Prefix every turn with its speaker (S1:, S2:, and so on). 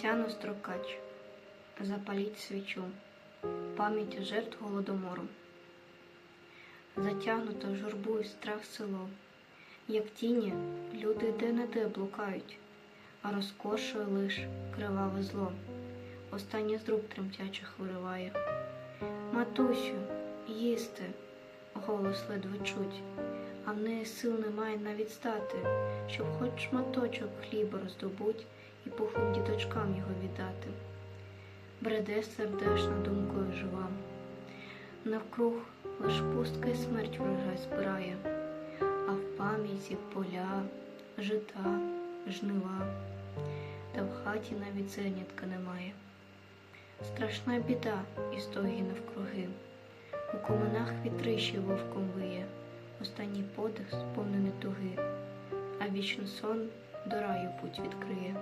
S1: Тетяна Строкач. Запаліть свічу. Пам'ять жертв голодомору. Затягнуто журбу і страх село. Як тіні, люди де-не-де блукають, а розкошує лиш криваве зло. Останній з рук тремтячих вириває. Матусю, їсти, голос ледве чуть, а в неї сил немає навіть стати, щоб хоч шматочок хліба роздобуть і пухлим діточкам його віддати. Бреде сердешна думкою жива. Навкруг лиш пустка й смерть врожай збирає, а в пам'яті поля, жита, жнива, та в хаті навіть зернятка немає. Страшна біда і стогі навкруги. У коминах вітрищі вовком останній подих сповнений туги, а вічний сон до раю путь відкриє.